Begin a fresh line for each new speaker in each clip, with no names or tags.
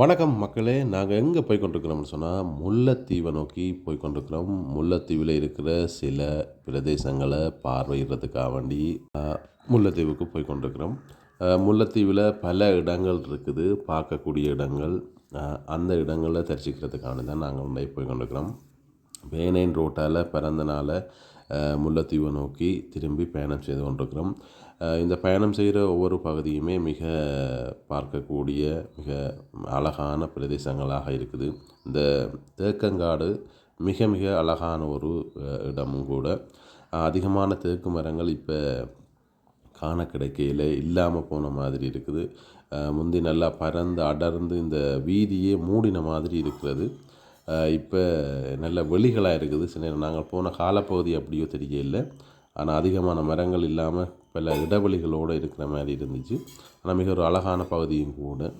வணக்கம் மக்களே நாங்கள் எங்கே போய் கொண்டிருக்கிறோம்னு சொன்னால் முல்லைத்தீவை நோக்கி போய் கொண்டிருக்கிறோம் முல்லைத்தீவில் இருக்கிற சில பிரதேசங்களை பார்வையிடுறதுக்காக வேண்டி முல்லைத்தீவுக்கு போய் கொண்டிருக்கிறோம் முல்லைத்தீவில் பல இடங்கள் இருக்குது. பார்க்கக்கூடிய இடங்கள் அந்த இடங்களை தரிசிக்கிறதுக்கான தான் நாங்கள் வந்து போய் கொண்டிருக்கிறோம் வேனைன் ரோட்டால் பிறந்தனால முல்லைத்தீவை நோக்கி திரும்பி பயணம் செய்து கொண்டிருக்கிறோம். இந்த பயணம் செய்கிற ஒவ்வொரு பகுதியுமே மிக பார்க்கக்கூடிய மிக அழகான பிரதேசங்களாக இருக்குது. இந்த தேக்கங்காடு மிக மிக அழகான ஒரு இடமும் கூட. அதிகமான தேக்கு மரங்கள் இப்போ காண கிடைக்கையில் இல்லாமல் போன மாதிரி இருக்குது. முந்தி நல்லா பறந்து அடர்ந்து இந்த வீதியே மூடின மாதிரி இருக்கிறது. இப்போ நல்ல வெளிகளாக இருக்குது. சில நேரம் நாங்கள் போன காலப்பகுதி அப்படியோ தெரியல ஆனால் அதிகமான மரங்கள் இல்லாமல் பல இடைவெளிகளோடு இருக்கிற மாதிரி இருந்துச்சு. ஆனால் மிக ஒரு அழகான பகுதியும் கூட.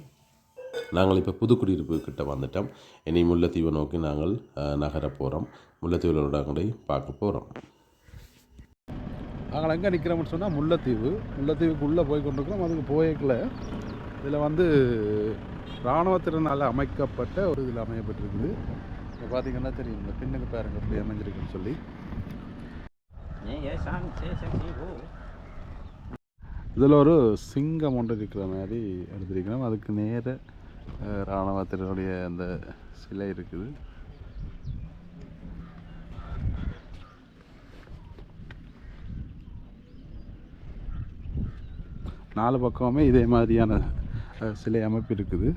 நாங்கள் இப்போ புதுக்குடியிருப்பு கிட்ட வந்துட்டோம். இனி முல்லைத்தீவை நோக்கி நாங்கள் நகர போகிறோம் முல்லைத்தீவில் இடங்களை பார்க்க போகிறோம்
நாங்கள் எங்கே நிற்கிறோம்னு சொன்னால் முல்லைத்தீவு. முல்லைத்தீவுக்குள்ளே போய் கொண்டிருக்கிறோம். அதுக்கு போய்க்கல. இதில் வந்து இராணுவத்தினரால் அமைக்கப்பட்ட ஒரு இதில் அமையப்பட்டிருக்குது. இப்போ பார்த்தீங்கன்னா தெரியும். இந்த பின்னுக்கு பாருங்கள் எப்படி அமைஞ்சிருக்குன்னு சொல்லி. இதில் ஒரு சிங்கம் ஒன்று இருக்கிற மாதிரி எடுத்திருக்கிறோம். அதுக்கு நேர அஹ், இராணுவத்தினருடைய அந்த சிலை இருக்குது. நாலு பக்கமுமே இதே மாதிரியான சிலை அமைப்பு இருக்குது.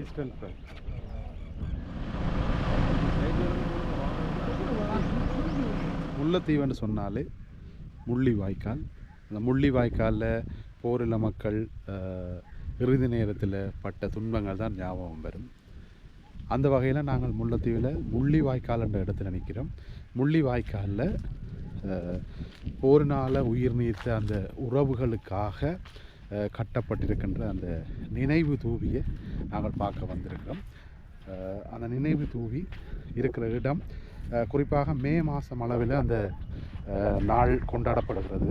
ஈஸ்டர்ன் முல்லைத்தீவுன்னு சொன்னாலே முள்ளி வாய்க்கால். அந்த முள்ளி வாய்க்காலில் போரில் மக்கள் இறுதி நேரத்தில் பட்ட துன்பங்கள் தான் ஞாபகம் வரும். அந்த வகையில் நாங்கள் முல்லைத்தீவில் முள்ளி வாய்க்கால் என்ற இடத்துல நிற்கிறோம் முள்ளி வாய்க்காலில் போரினால் உயிர் நீத்த அந்த உறவுகளுக்காக கட்டப்பட்டிருக்கின்ற அந்த நினைவு தூவியை நாங்கள் பார்க்க வந்திருக்கிறோம். அந்த நினைவு தூவி இருக்கிற இடம் குறிப்பாக மே மாதம் அளவில் அந்த நாள் கொண்டாடப்படுகிறது.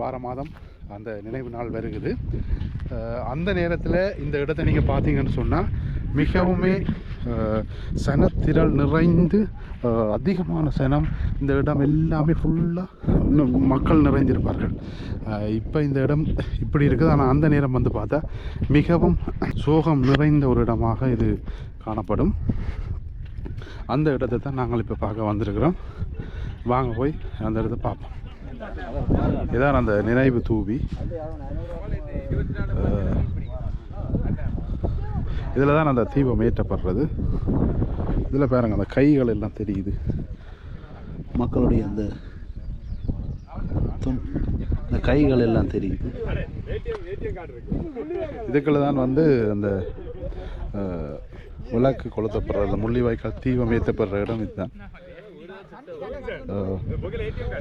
வார மாதம் அந்த நினைவு நாள் வருகுது அந்த நேரத்தில் இந்த இடத்தை நீங்கள் பார்த்தீங்கன்னு சொன்னால் மிகவுமே சனத்திரள் நிறைந்து அதிகமான சனம் இந்த இடம் எல்லாமே ஃபுல்லாக மக்கள் நிறைந்திருப்பார்கள். இப்போ இந்த இடம் இப்படி இருக்குது. ஆனால் அந்த நேரம் வந்து பார்த்தா மிகவும் சோகம் நிறைந்த ஒரு இடமாக இது காணப்படும். அந்த இடத்தை தான் நாங்கள் இப்போ பார்க்க வந்திருக்கிறோம். வாங்க போய் அந்த இடத்த பார்ப்போம். இதான் அந்த நினைவு தூவி இதில் தான் அந்த தீபம் ஏற்றப்படுறது. இதில் பாருங்க அந்த கைகள் எல்லாம் தெரியுது. மக்களுடைய அந்த இந்த கைகள் எல்லாம் தெரியுது. இதுக்குள்ள தான் வந்து அந்த விளக்கு கொளுத்தப்படுற அந்த முள்ளிவாய்க்கால் தீபம் ஏற்றப்படுற இடம் இதுதான்.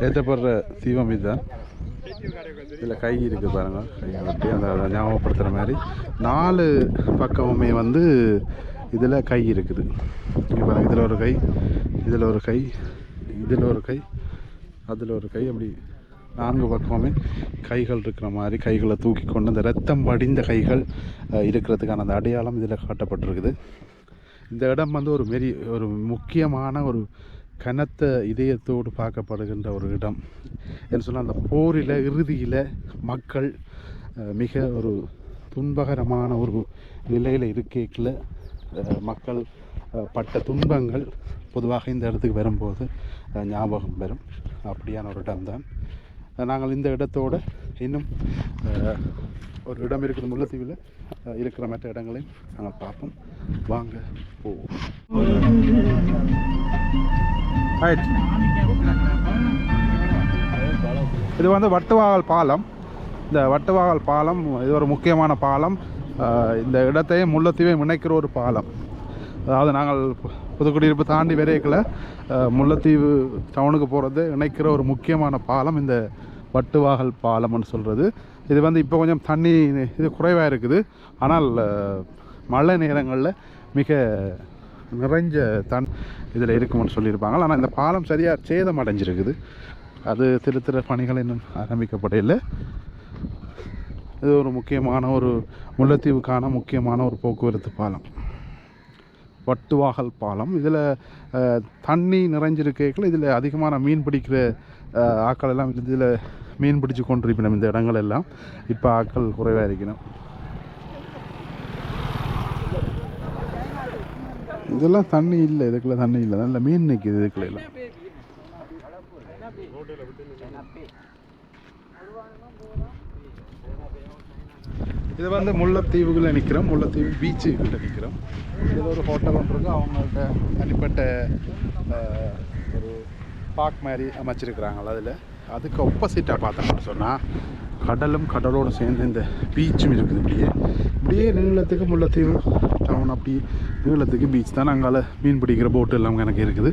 ஏற்றப்படுற தீபம் இதுதான். இதில் கை இருக்குது பாருங்கள் கை அப்படியே அந்த அதை ஞாபகப்படுத்துகிற மாதிரி. நாலு பக்கமுமே வந்து இதில் கை இருக்குது. இப்போ இதில் ஒரு கை இதில் ஒரு கை இதில் ஒரு கை அதில் ஒரு கை. அப்படி நான்கு பக்கமுமே கைகள் இருக்கிற மாதிரி கைகளை தூக்கி கொண்டு அந்த ரத்தம் வடிந்த கைகள் இருக்கிறதுக்கான அந்த அடையாளம் இதில் காட்டப்பட்டிருக்குது. இந்த இடம் வந்து ஒரு மெரி ஒரு முக்கியமான ஒரு கனத்த இதயத்தோடு பார்க்கப்படுகின்ற ஒரு இடம். என்று சொன்னால் அந்த போரில் இறுதியில் மக்கள் மிக ஒரு துன்பகரமான ஒரு நிலையில் இருக்கையில் மக்கள் பட்ட துன்பங்கள் பொதுவாக இந்த இடத்துக்கு வரும்போது ஞாபகம் வரும். அப்படியான ஒரு இடம்தான். நாங்கள் இந்த இடத்தோடு இன்னும் ஒரு இடம் இருக்குது முல்லைத்தீவில். இருக்கிற மற்ற இடங்களையும் நாங்கள் பார்ப்போம். வாங்க போவோம். இது வந்து வட்டுவாகல் பாலம். இந்த வட்டுவாகல் பாலம் இது ஒரு முக்கியமான பாலம். இந்த இடத்தையும் முல்லைத்தீவையும் இணைக்கிற ஒரு பாலம். அதாவது நாங்கள் புதுக்குடியிருப்பு தாண்டி வரையக்கில் முல்லைத்தீவு டவுனுக்கு போகிறது இணைக்கிற ஒரு முக்கியமான பாலம் இந்த வட்டுவாகல் பாலம்னு சொல்கிறது இது வந்து இப்போ கொஞ்சம் தண்ணி இது குறைவாக இருக்குது ஆனால் மழை நேரங்களில் மிக நிறைஞ்ச தன் இதில் இருக்கும்னு சொல்லியிருப்பாங்க. ஆனால் இந்த பாலம் சரியாக சேதம் அடைஞ்சிருக்குது அது திருத்திர பணிகள் இன்னும் ஆரம்பிக்கப்படையில் இது ஒரு முக்கியமான ஒரு முல்லைத்தீவுக்கான முக்கியமான ஒரு போக்குவரத்து பாலம். வட்டுவாகல் பாலம். இதில் தண்ணி நிறைஞ்சிருக்கேக்கில் இதில் அதிகமான மீன் பிடிக்கிற ஆக்கள் எல்லாம் இதில் மீன் பிடிச்சு கொண்டிருப்பினோம் இந்த இடங்கள் எல்லாம். இப்போ ஆக்கள் குறைவாக இருக்கணும் இதெல்லாம் தண்ணி இல்லை இதுக்குள்ளே தண்ணி இல்லை. நல்ல மீன் நிற்கிது இதுக்குள்ள எல்லாம். இது வந்து முல்லைத்தீவுகளில் நிற்கிறோம் முல்லைத்தீவு பீச்சுக்கிட்ட நிற்கிறோம் இது ஒரு ஹோட்டல் ஒன்றுருக்கு அவங்கள்ட்ட தனிப்பட்ட ஒரு பார்க் மாதிரி அமைச்சிருக்கிறாங்களா அதில். அதுக்கு ஒப்போசிட்டாக பார்த்தோம்னு சொன்னால் கடலும் கடலோடு சேர்ந்து இந்த பீச்சும் இருக்குது இப்படியே. இப்படியே நீளத்துக்கு முல்லைத்தீவு டவுன் அப்படி நீளத்துக்கு பீச் தான். அங்கால மீன் பிடிக்கிற போட்டு எல்லாம் எனக்கு இருக்குது.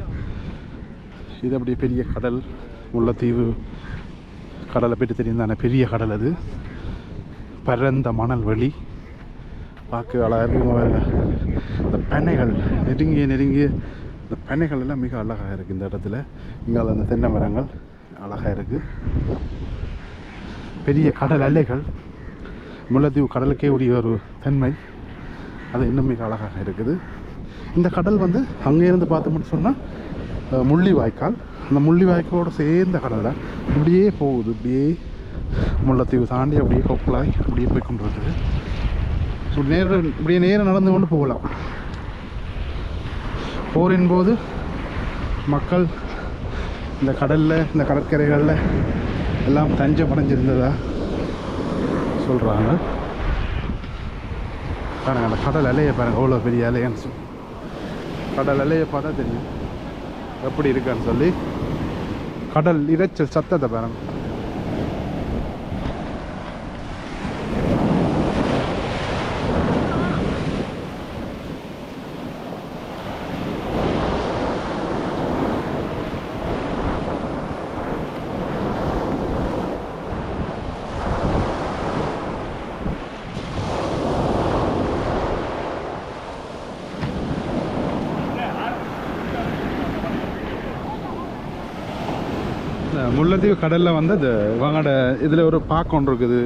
இது அப்படியே பெரிய கடல் முல்லைத்தீவு கடலை பற்றி தெரியும் தானே? பெரிய கடல் அது. பரந்த மணல் வழி பார்க்க அழகாக இந்த பெனைகள் நெருங்கிய நெருங்கிய இந்த பெனைகள் எல்லாம் மிக அழகாக இருக்குது இந்த இடத்துல. இங்கே அந்த தென்னை மரங்கள் அழகாக இருக்குது பெரிய கடல் அலைகள் முல்லைத்தீவு கடலுக்கே உரிய ஒரு தன்மை. அது இன்னும் மிக அழகாக இருக்குது. இந்த கடல் வந்து அங்கேருந்து பார்த்தோம்னு சொன்னால் முள்ளி வாய்க்கால் அந்த முள்ளி வாய்க்காலோட சேர்ந்த கடல் தான். இப்படியே போகுது இப்படியே முல்லைத்தீவு தாண்டி அப்படியே கொப்பலாய் அப்படியே போய் கொண்டு வந்தது இப்படி நேரம் இப்படியே நேரம் நடந்து கொண்டு போகலாம். போரின் போது மக்கள் இந்த கடலில் இந்த கடற்கரைகளில் எல்லாம் தஞ்சம் அடைஞ்சிருந்ததா சொல்கிறாங்க பாருங்கள் அந்த கடல் அலையை பாருங்கள் அவ்வளோ பெரிய அலையன்னு சொல்லி கடல் அலையை பார்த்தா தெரியும். எப்படி இருக்கான்னு சொல்லி கடல் இரைச்சல் சத்தத்தை பாருங்கள் இந்த முல்லைத்தீவு கடலில் வந்து இந்த இவங்களோட இதில் ஒரு பார்க் ஒன்று இருக்குது.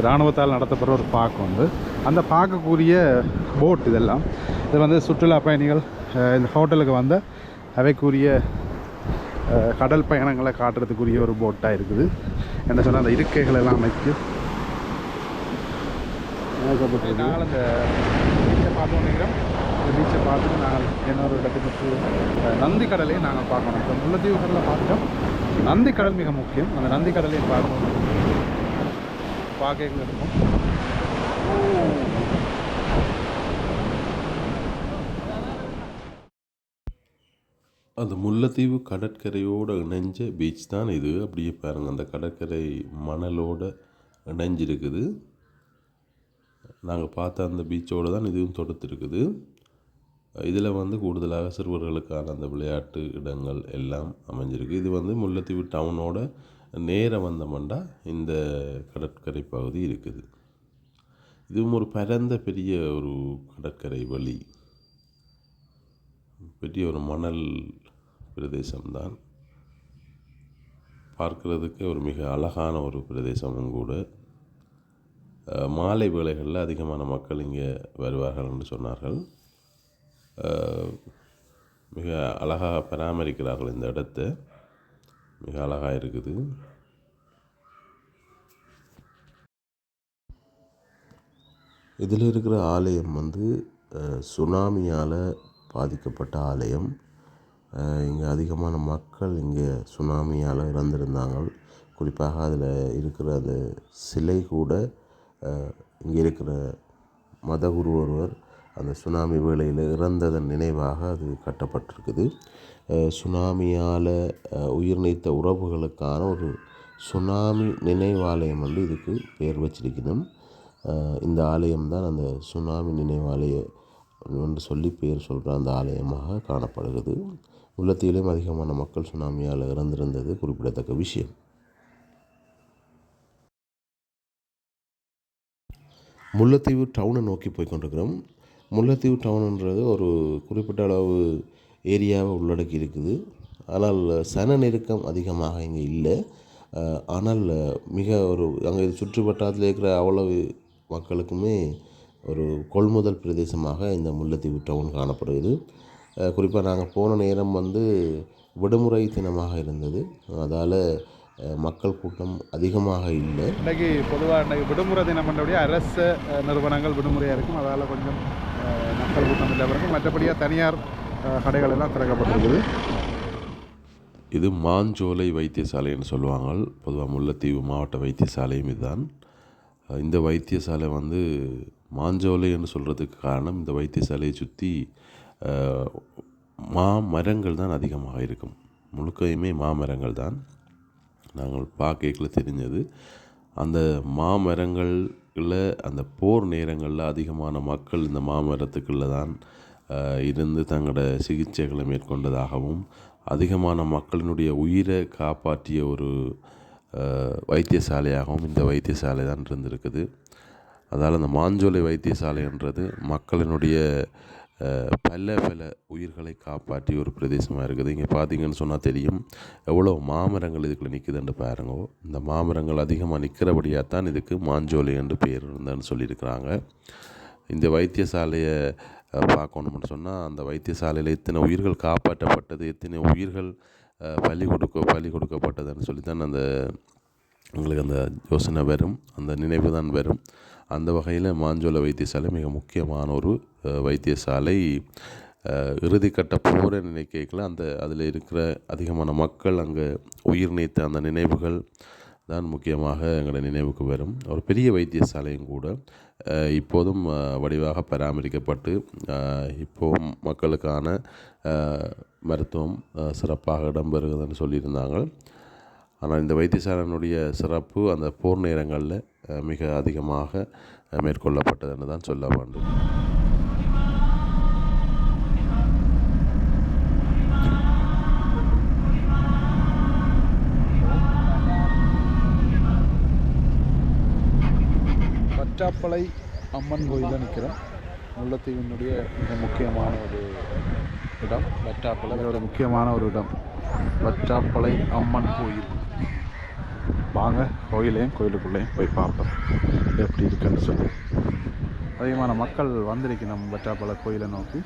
இராணுவத்தால் நடத்தப்படுற ஒரு பார்க் வந்து அந்த பார்க்கக்கூடிய போட் இதெல்லாம். இது வந்து சுற்றுலா பயணிகள் இந்த ஹோட்டலுக்கு வந்த அவைக்குரிய கடல் பயணங்களை காட்டுறதுக்குரிய ஒரு போட்டாக இருக்குது. என்ன சொன்னால் அந்த இருக்கைகள் எல்லாம் அமைச்சு நாங்கள் அந்த பீச்சை பார்த்தோம் நினைக்கிறோம் இந்த பீச்சை பார்த்துட்டு நாங்கள் இன்னொரு இடத்துக்கு போய், நந்தி கடலையும் நாங்கள் பார்க்கணும். இப்போ முல்லைத்தீவு கடலை பார்த்துட்டோம் நந்தி கடல் மிக முக்கியம். அந்த நந்தி கடலையும் பார்க்கணும் பார்க்க இருக்கும்.
அந்த முல்லைத்தீவு கடற்கரையோடு இணைஞ்ச பீச் தான் இது. அப்படியே பாருங்கள் அந்த கடற்கரை மணலோடு இணைஞ்சிருக்குது. நாங்கள் பார்த்த அந்த பீச்சோடு தான் இதுவும் தொடுத்துருக்குது. இதில் வந்து கூடுதலாக சிறுவர்களுக்கான அந்த விளையாட்டு இடங்கள் எல்லாம் அமைஞ்சிருக்கு. இது வந்து முல்லைத்தீவு டவுனோட நேர வந்தமண்டா இந்த கடற்கரை பகுதி இருக்குது. இதுவும் ஒரு பரந்த பெரிய ஒரு கடற்கரை வழி. பெரிய ஒரு மணல் பிரதேசம்தான். பார்க்குறதுக்கு ஒரு மிக அழகான ஒரு பிரதேசமும் கூட. மாலை வேளைகளில் அதிகமான மக்கள் இங்கே வருவார்கள் என்று சொன்னார்கள். மிக அழகாக பராமரிக்கிறார்கள் இந்த இடத்த. மிக அழகாக இருக்குது. இதில் இருக்கிற ஆலயம் வந்து சுனாமியால் பாதிக்கப்பட்ட ஆலயம். இங்கே அதிகமான மக்கள் இங்கே சுனாமியால் இறந்திருந்தாங்க. குறிப்பாக அதில் இருக்கிற அந்த சிலை கூட இங்கே இருக்கிற மதகுரு ஒருவர் அந்த சுனாமி வேளையில் இறந்ததன் நினைவாக அது கட்டப்பட்டிருக்குது. சுனாமியால் உயிர் நீத்த உறவுகளுக்கான ஒரு சுனாமி நினைவாலயம் வந்து இதுக்கு பெயர் வச்சிருக்கணும். இந்த ஆலயம் தான் அந்த சுனாமி நினைவாலயம் என்று சொல்லி பெயர் சொல்கிற அந்த ஆலயமாக காணப்படுகிறது. உள்ளத்திலும் அதிகமான மக்கள் சுனாமியால் இறந்திருந்தது குறிப்பிடத்தக்க விஷயம். முல்லைத்தீவு டவுனை நோக்கி போய் கொண்டிருக்கிறோம். முல்லைத்தீவு டவுனுன்றது ஒரு குறிப்பிட்ட அளவு ஏரியாவை உள்ளடக்கி இருக்குது ஆனால் சன நெருக்கம் அதிகமாக இங்கே இல்லை. ஆனால் மிக ஒரு அங்கே சுற்று வட்டாரத்தில் இருக்கிற அவ்வளவு மக்களுக்குமே ஒரு கொள்முதல் பிரதேசமாக இந்த முல்லைத்தீவு டவுன் காணப்படுகிறது. குறிப்பாக நாங்கள் போன நேரம் வந்து விடுமுறை தினமாக இருந்தது. அதால் மக்கள் கூட்டம் அதிகமாக இல்லை.
இன்றைக்கி பொதுவாக இன்றைக்கு விடுமுறை தினம் பண்ணபடியே அரசு நிறுவனங்கள் விடுமுறையாக இருக்கும். அதால் கொஞ்சம் மக்கள் கூட்டம் இல்லை மற்றபடியாக தனியார் கடைகள் எல்லாம் திறக்கப்பட்டிருக்குது.
இது மாஞ்சோலை வைத்தியசாலைன்னு சொல்லுவாங்க பொதுவாக முல்லைத்தீவு மாவட்ட வைத்தியசாலையும் இதுதான். இந்த வைத்தியசாலை வந்து மாஞ்சோலைன்னு சொல்கிறதுக்கு காரணம் இந்த வைத்தியசாலையை சுற்றி மாமரங்கள் தான் அதிகமாக இருக்கும். முழுக்கையுமே மாமரங்கள் தான். நாங்கள் பார்க்கல தெரிஞ்சது. அந்த மாமரங்களில் அந்த போர் நேரங்களில் அதிகமான மக்கள் இந்த மாமரத்துக்குள்ளே தான் இருந்து தங்களோட சிகிச்சைகளை மேற்கொண்டதாகவும் அதிகமான மக்களினுடைய உயிரை காப்பாற்றிய ஒரு வைத்தியசாலையாகவும் இந்த வைத்தியசாலை தான் இருந்திருக்குது. அதால் அந்த மாஞ்சோலை வைத்தியசாலைன்றது மக்களினுடைய பல பல உயிர்களை காப்பாற்றிய ஒரு பிரதேசமாக இருக்குது. இங்கே பார்த்தீங்கன்னு சொன்னால் தெரியும். எவ்வளோ மாமரங்கள் இதுக்குள்ள நிற்குதுன்னு பாருங்க. இந்த மாமரங்கள் அதிகமாக நிற்கிறபடியாக தான் இதுக்கு மாஞ்சோலை என்று பெயர் இருந்தேன்னு சொல்லியிருக்கிறாங்க. இந்த வைத்தியசாலையை பார்க்கணும்னு சொன்னால் அந்த வைத்தியசாலையில் எத்தனை உயிர்கள் காப்பாற்றப்பட்டது எத்தனை உயிர்கள் பலி கொடுக்க பலி கொடுக்கப்பட்டதுன்னு சொல்லி தான் அந்த உங்களுக்கு அந்த யோசனை வரும். அந்த நினைவு தான் வரும். அந்த வகையில் மாஞ்சோலை வைத்தியசாலை மிக முக்கியமான ஒரு வைத்தியசாலை. இறுதிக்கட்ட போரை நினைக்கல. அந்த அதில் இருக்கிற அதிகமான மக்கள் அங்கே உயிர் நீத்த அந்த நினைவுகள் தான் முக்கியமாக எங்களோட நினைவுக்கு வரும். ஒரு பெரிய வைத்தியசாலையும் கூட இப்போதும் வடிவாக பராமரிக்கப்பட்டு இப்போது மக்களுக்கான மருத்துவம் சிறப்பாக இடம்பெறுகிறதுன்னு சொல்லியிருந்தாங்க. ஆனால் இந்த வைத்தியசாலையினுடைய சிறப்பு அந்த போர் நேரங்களில் மிக அதிகமாக மேற்கொள்ளப்பட்டதுன்னு தான் சொல்ல வேண்டும்.
பற்றாப்பளை அம்மன் கோயிலில் நிற்கிறோம் முல்லைத்தீவினுடைய மிக முக்கியமான ஒரு இடம். வற்றாப்பளை ஒரு முக்கியமான ஒரு இடம். வற்றாப்பளை அம்மன் கோயில். வாங்க கோயிலையும் கோயிலுக்குள்ளேயும் போய் பார்ப்போம். எப்படி இருக்குன்னு சொல்லி. அதிகமான மக்கள் வந்திருக்கணும் வற்றாப்பளை கோயிலை நோக்கி.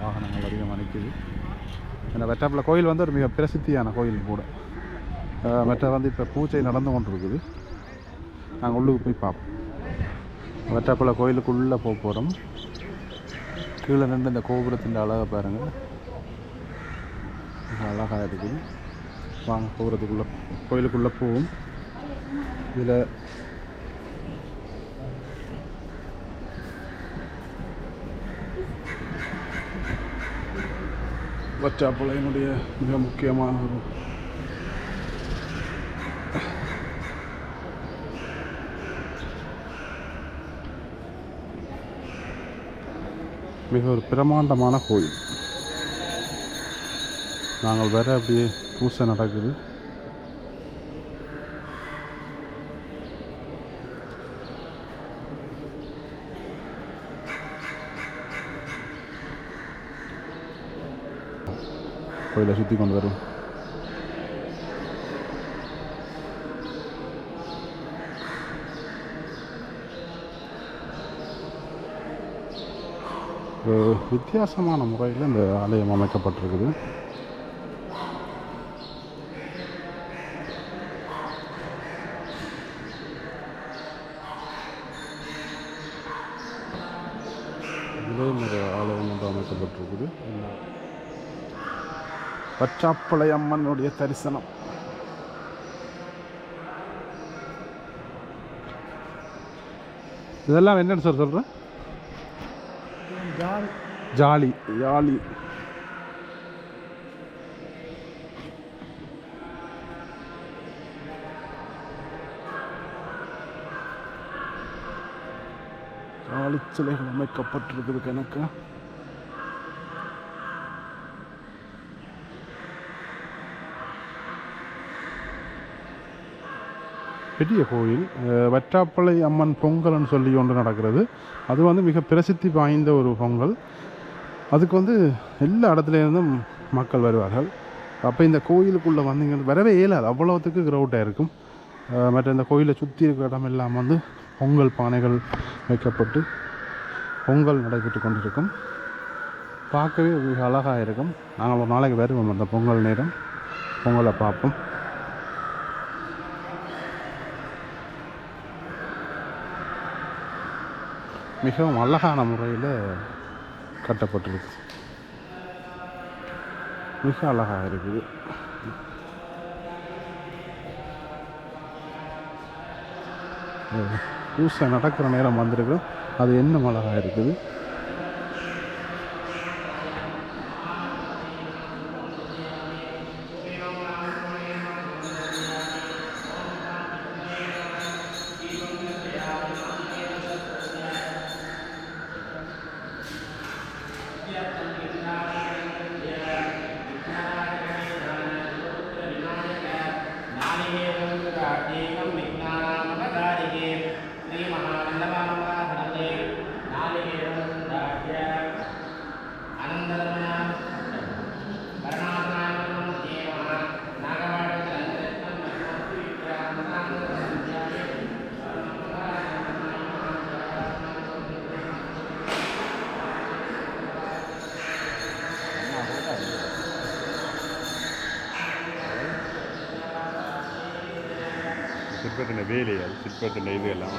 வாகனங்கள் அதிகமாக நிற்குது இந்த வெட்டாப்பளை கோயில் வந்து ஒரு மிக பிரசித்தியான கோயில் கூட. வெட்ட மற்ற வந்து இப்போ பூஜை நடந்து கொண்டிருக்குது. நாங்கள் உள்ளுக்கு போய் பார்ப்போம். வெட்டாப்பளை கோயிலுக்குள்ளே போக போகிறோம் கீழே நின்று இந்த கோபுரத்தின் அழகை பாருங்கள் அழகாக இருக்குது. வாங்க கோபுரத்துக்குள்ளே கோயிலுக்குள்ளே போவோம். இதில் வச்சாப்புழையினுடைய மிக முக்கியமான ஒரு மிக ஒரு பிரமாண்டமான கோயில். நாங்கள் வேற அப்படியே பூசை நடக்குது. கோயிலை சுற்றி கொண்டு வரும் ஒரு வித்தியாசமான முறையில் இந்த ஆலயம் அமைக்கப்பட்டிருக்குது இதிலேயும் ஒரு ஆலயம் ஒன்று அமைக்கப்பட்டிருக்குது பச்சாப்பளை அம்மனுடைய தரிசனம். இதெல்லாம் என்னன்னு சார் சொல்கிறேன் ஜாலி. ஜாலி. ஜாலி. சிலைகள் அமைக்கப்பட்டிருக்குது கணக்கு பெரிய கோயில் வற்றாப்பளை அம்மன் பொங்கல்னு சொல்லி ஒன்று நடக்கிறது. அது வந்து மிக பிரசித்தி வாய்ந்த ஒரு பொங்கல். அதுக்கு வந்து எல்லா இடத்துல இருந்தும் மக்கள் வருவார்கள். அப்போ இந்த கோயிலுக்குள்ளே வந்தீங்க வரவே இயலாது. அவ்வளோத்துக்கு க்ரௌட்டாக இருக்கும். மற்ற இந்த கோயிலை சுற்றி இருக்கிற இடம் எல்லாம் வந்து பொங்கல் பானைகள் வைக்கப்பட்டு பொங்கல் நடைபெற்று கொண்டிருக்கும். பார்க்கவே மிக அழகாக இருக்கும். நாங்கள் ஒரு நாளைக்கு வருவோம் அந்த பொங்கல் நேரம். பொங்கலை பார்ப்போம். மிகவும் அழகான முறையில் கட்டப்பட்டிருக்கு. மிக அழகாக இருக்குது. பூசை நடக்கிற நேரம் வந்திருக்கிறோம் அது இன்னும் அழகாக இருக்குது.
சின்ன வேலை சிற்ப சிற்பத்தின இது எல்லாம்.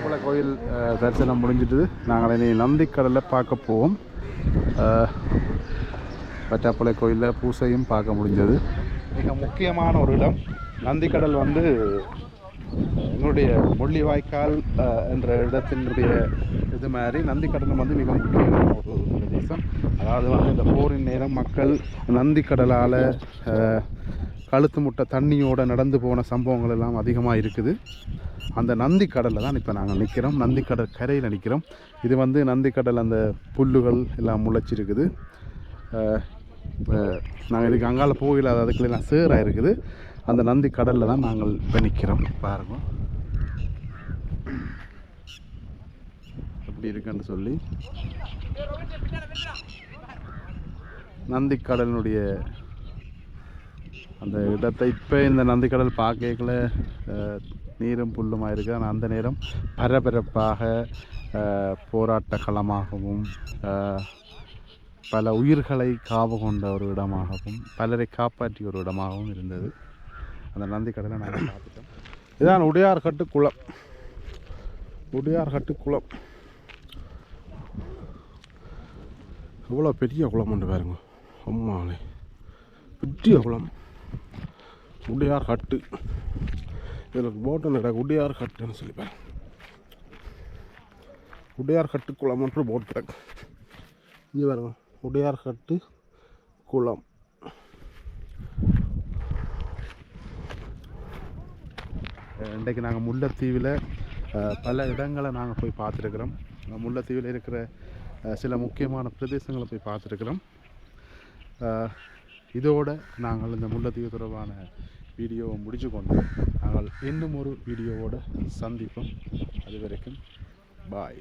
வந்து
கோயில் தரிசனம் முடிஞ்சிட்டு நாங்கள் இனி நந்திக்கடலை பார்க்க போவோம். அஹ், கோயிலில் பூசையும் பார்க்க முடிஞ்சது. மிக முக்கியமான ஒரு இடம். நந்திக்கடல் வந்து எங்களுடைய முள்ளிவாய்க்கால் என்ற இடத்தினுடைய இது மாதிரி நந்திக்கடலும் வந்து மிக முக்கியமான ஒரு பிரதேசம். அதாவது வந்து இந்த போரின் நேரம் மக்கள் நந்திக்கடலால் கழுத்து முட்டை தண்ணியோடு நடந்து போன சம்பவங்கள் எல்லாம் அதிகமாக இருக்குது. அந்த நந்திக்கடலில் தான் இப்போ நாங்கள் நிற்கிறோம் நந்திக்கடல் கரையில் நிற்கிறோம் இது வந்து நந்திக்கடல் அந்த புல்லுகள் எல்லாம் முளைச்சிருக்குது. நாங்கள் இதுக்கு அங்கால போகல அதுக்குள்ள எல்லாம் சேராக இருக்குது அந்த நந்தி கடலில் தான் நாங்கள் இப்போ நிற்கிறோம் பாருங்க. எப்படி இருக்குன்னு சொல்லி. நந்திக்கடலினுடைய அந்த இடத்தை இப்போ இந்த நந்திக்கடல் பார்க்கல நீரும் புல்லுமாக இருக்குது ஆனால் அந்த நேரம் பரபரப்பாக போராட்ட களமாகவும் பல உயிர்களை காவு கொண்ட ஒரு இடமாகவும் பலரை காப்பாற்றிய ஒரு இடமாகவும் இருந்தது. அந்த நந்திக்கடலை நாங்கள் பார்த்துட்டோம். இதான் உடையார்கட்டு குளம். உடையார்கட்டு குளம். எவ்வளோ பெரிய குளம் உண்டு பாருங்க. அம்மாளே பெரிய குளம். உடையார் ஹட்டு. இதில் போட்டு நட உடையார் ஹட்டுன்னு சொல்லிப்பேன் உடையார் ஹட்டு குளம் மற்றும் போட் ட்ராக் இங்கே பாருங்க. உடையார் ஹட்டு குளம். இன்றைக்கு நாங்கள் முல்லைத்தீவில் பல இடங்களை நாங்கள் போய் பார்த்துருக்குறோம். முல்லைத்தீவில் இருக்கிற சில முக்கியமான பிரதேசங்களை போய் பார்த்துருக்குறோம். இதோடு நாங்கள் இந்த முல்லைத்தீவு தொடர்பான வீடியோவை முடிச்சு கொண்டு நாங்கள் இன்னும் ஒரு வீடியோவோட சந்திப்போம். அது வரைக்கும் பாய்